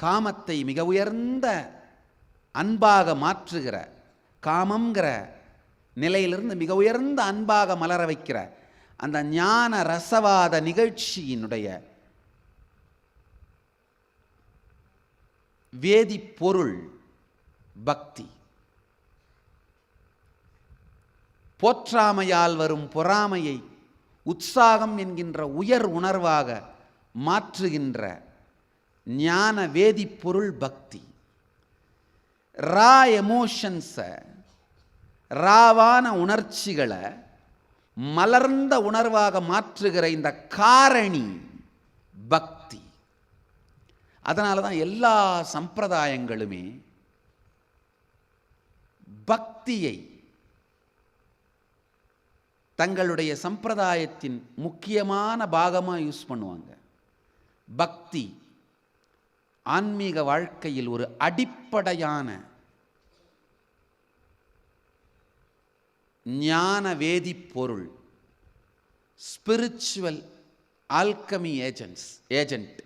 காமத்தை மிக உயர்ந்த அன்பாக மாற்றுகிற காமங்கிற நிலையிலிருந்து மிக உயர்ந்த அன்பாக மலர வைக்கிற அந்த ஞான ரசவாத நிகழ்ச்சியினுடைய வேதிப்பொருள் பக்தி. போற்றாமையால் வரும் பொறாமையை உற்சாகம் என்கின்ற உயர் உணர்வாக மாற்றுகின்ற ஞான வேதிப்பொருள் பக்தி. ரா எமோஷன்ஸை ராவான உணர்ச்சிகளை மலர்ந்த உணர்வாக மாற்றுகிற இந்த காரணி பக்தி. அதனால தான் எல்லா சம்பிரதாயங்களுமே பக்தியை தங்களுடைய சம்பிரதாயத்தின் முக்கியமான பாகமாக யூஸ் பண்ணுவாங்க. பக்தி. ஆன்மீக வாழ்க்கையில் ஒரு அடிப்படையான ஞான வேதிப்பொருள் ஸ்பிரிச்சுவல் ஆல்கமி ஏஜென்ட்ஸ் ஏஜென்ட்